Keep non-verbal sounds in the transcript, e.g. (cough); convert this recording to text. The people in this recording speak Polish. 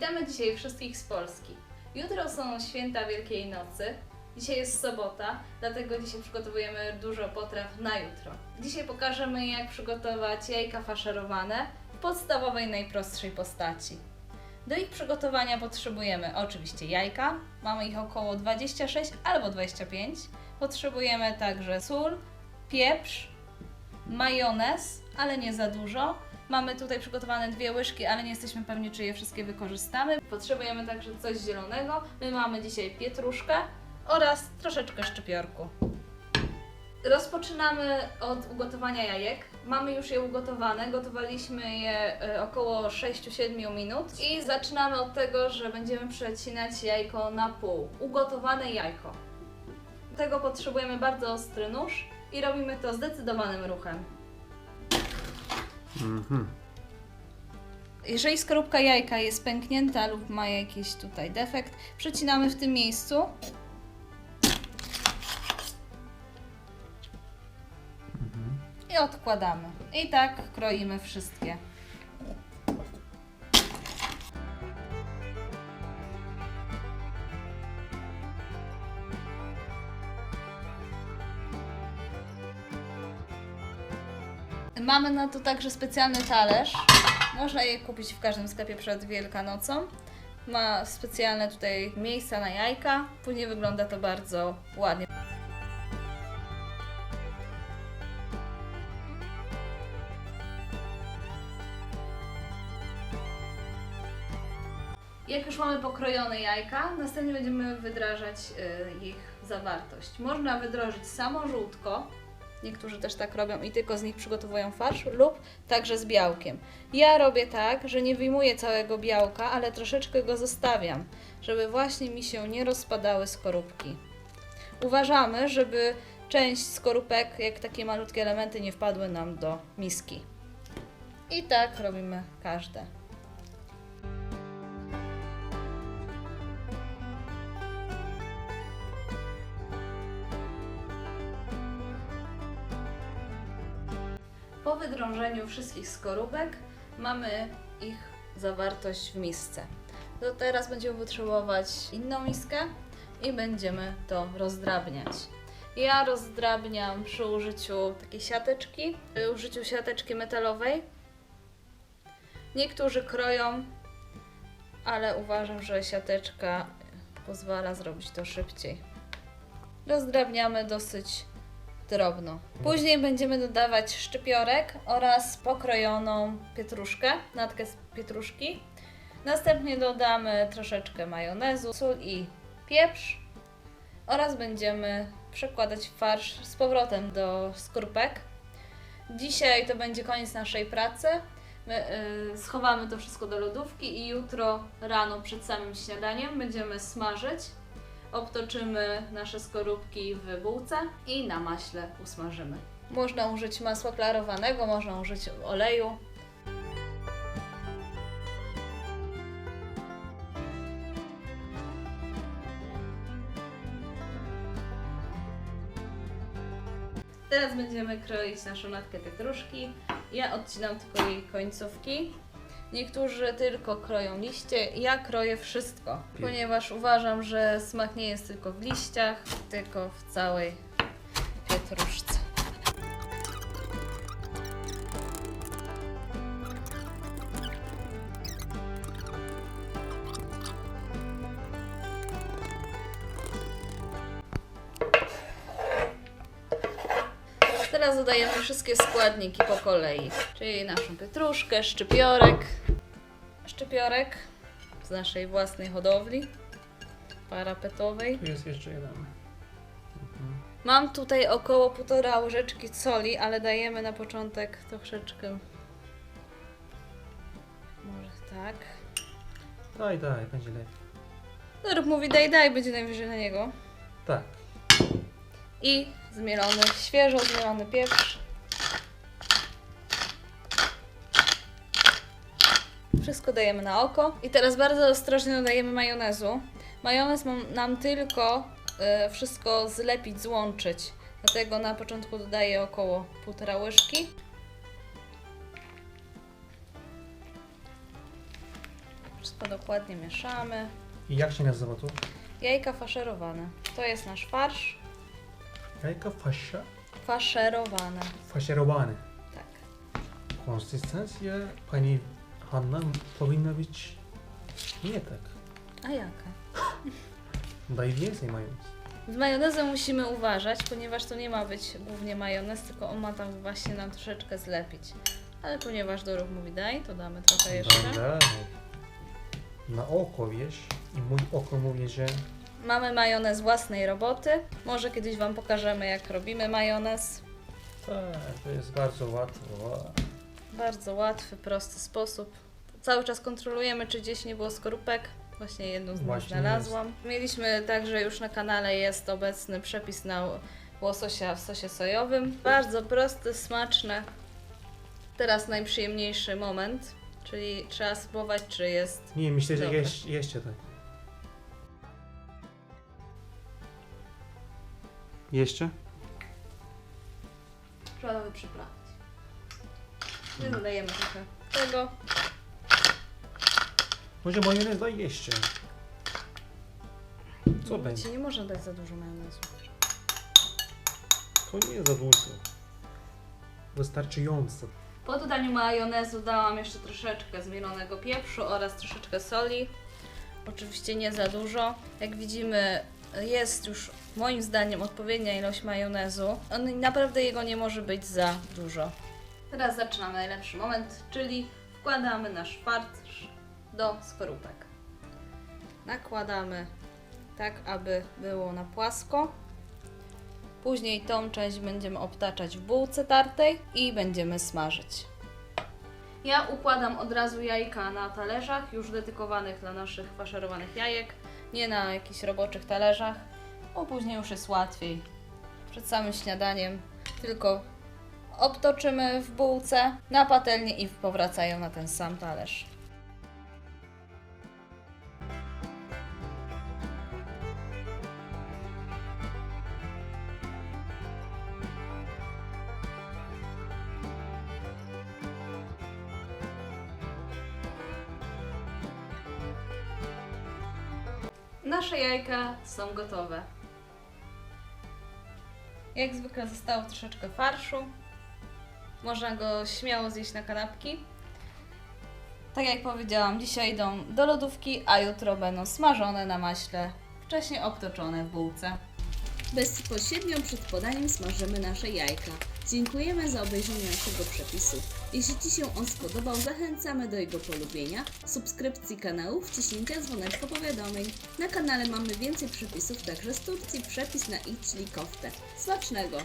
Witamy dzisiaj wszystkich z Polski. Jutro są święta Wielkiej Nocy. Dzisiaj jest sobota, dlatego dzisiaj przygotowujemy dużo potraw na jutro. Dzisiaj pokażemy jak przygotować jajka faszerowane w podstawowej, najprostszej postaci. Do ich przygotowania potrzebujemy oczywiście jajka, mamy ich około 26 albo 25. Potrzebujemy także sól, pieprz, majonez, ale nie za dużo. Mamy tutaj przygotowane dwie łyżki, ale nie jesteśmy pewni, czy je wszystkie wykorzystamy. Potrzebujemy także coś zielonego. My mamy dzisiaj pietruszkę oraz troszeczkę szczypiorku. Rozpoczynamy od ugotowania jajek. Mamy już je ugotowane, gotowaliśmy je e, około 6-7 minut i zaczynamy od tego, że będziemy przecinać jajko na pół. Ugotowane jajko. Do tego potrzebujemy bardzo ostry nóż i robimy to zdecydowanym ruchem. Mhm. Jeżeli skorupka jajka jest pęknięta lub ma jakiś tutaj defekt, przecinamy w tym miejscu. I odkładamy. I tak kroimy wszystkie. Mamy na to także specjalny talerz. Można je kupić w każdym sklepie przed Wielkanocą. Ma specjalne tutaj miejsca na jajka. Później wygląda to bardzo ładnie. Jak już mamy pokrojone jajka, następnie będziemy wydrażać y, ich zawartość. Można wydrożyć samo żółtko, niektórzy też tak robią i tylko z nich przygotowują farsz, lub także z białkiem. Ja robię tak, że nie wyjmuję całego białka, ale troszeczkę go zostawiam, żeby właśnie mi się nie rozpadały skorupki. Uważamy, żeby część skorupek, jak takie malutkie elementy, nie wpadły nam do miski. I tak robimy każde. Po wydrążeniu wszystkich skorupek mamy ich zawartość w misce. To teraz będziemy potrzebować inną miskę i będziemy to rozdrabniać. Ja rozdrabniam przy użyciu takiej siateczki, przy użyciu siateczki metalowej. Niektórzy kroją, ale uważam, że siateczka pozwala zrobić to szybciej. Rozdrabniamy dosyć drobno. Później będziemy dodawać szczypiorek oraz pokrojoną pietruszkę, natkę z pietruszki. Następnie dodamy troszeczkę majonezu, sól i pieprz oraz będziemy przekładać farsz z powrotem do skorupek. Dzisiaj to będzie koniec naszej pracy. My y, schowamy to wszystko do lodówki i jutro rano przed samym śniadaniem będziemy smażyć. Obtoczymy nasze skorupki w bułce i na maśle usmażymy. Można użyć masła klarowanego, można użyć oleju. Teraz będziemy kroić naszą natkę pietruszki. Ja odcinam tylko jej końcówki. Niektórzy tylko kroją liście, ja kroję wszystko, ponieważ uważam, że smak nie jest tylko w liściach, tylko w całej pietruszce. Teraz dodajemy wszystkie składniki po kolei, czyli naszą pietruszkę, szczypiorek, szczypiorek z naszej własnej hodowli parapetowej. Tu jest jeszcze jeden. Mhm. Mam tutaj około półtora łyżeczki soli, ale dajemy na początek troszeczkę. Może tak. Daj, daj, będzie lepiej. No rób mówi daj daj, będzie najwyżej na niego. Tak. I zmielony, świeżo zmielony pieprz. Wszystko dajemy na oko. I teraz bardzo ostrożnie dodajemy majonezu. Majonez ma nam tylko e, wszystko zlepić, złączyć. Dlatego na początku dodaję około półtora łyżki. Wszystko dokładnie mieszamy. I jak się nazywa to? Jajka faszerowane. To jest nasz farsz. Jajka fasza, Faszerowane. faszerowane. Tak. Konsystencja pani Hanna powinna być nie tak. A jaka? (laughs) Daj więcej majonez. Z majonezem musimy uważać, ponieważ to nie ma być głównie majonez, tylko on ma tam właśnie nam troszeczkę zlepić. Ale ponieważ Doruk mówi daj, to damy trochę jeszcze. Daj, daj. Na oko wiesz i mój oko mówi, że Mamy majonez własnej roboty. Może kiedyś Wam pokażemy, jak robimy majonez. tak, to jest bardzo łatwo. Bardzo łatwy, prosty sposób. Cały czas kontrolujemy, czy gdzieś nie było skorupek. Właśnie jedną z nich Właśnie znalazłam. Mieliśmy także już na kanale jest obecny przepis na łososia w sosie sojowym. Bardzo prosty, smaczny. Teraz najprzyjemniejszy moment, czyli trzeba spróbować, czy jest. Nie, myślę, że Dobra. jeszcze tak. Jeszcze? Trzeba by przyprawić. My dodajemy trochę tego. Może majonez daj jeszcze. Co będzie? Nie można dać za dużo majonezu. To nie za dużo. Wystarczająco. Po dodaniu majonezu dałam jeszcze troszeczkę zmielonego pieprzu oraz troszeczkę soli. Oczywiście nie za dużo. Jak widzimy, jest już moim zdaniem odpowiednia ilość majonezu. On naprawdę jego nie może być za dużo. Teraz zaczynamy najlepszy moment, czyli wkładamy nasz farsz do skorupek. Nakładamy tak, aby było na płasko. Później tą część będziemy obtaczać w bułce tartej i będziemy smażyć. Ja układam od razu jajka na talerzach, już dedykowanych dla naszych faszerowanych jajek, nie na jakichś roboczych talerzach, bo później już jest łatwiej. Przed samym śniadaniem tylko obtoczymy w bułce na patelnię i powracają na ten sam talerz. Nasze jajka są gotowe. Jak zwykle zostało troszeczkę farszu. Można go śmiało zjeść na kanapki. Tak jak powiedziałam, dzisiaj idą do lodówki, a jutro będą smażone na maśle, wcześniej obtoczone w bułce. Bezpośrednio przed podaniem smażymy nasze jajka. Dziękujemy za obejrzenie naszego przepisu. Jeśli Ci się on spodobał, zachęcamy do jego polubienia, subskrypcji kanału, wciśnięcia dzwoneczka powiadomień. Na kanale mamy więcej przepisów, także z Turcji przepis na idźli koftę. Smacznego!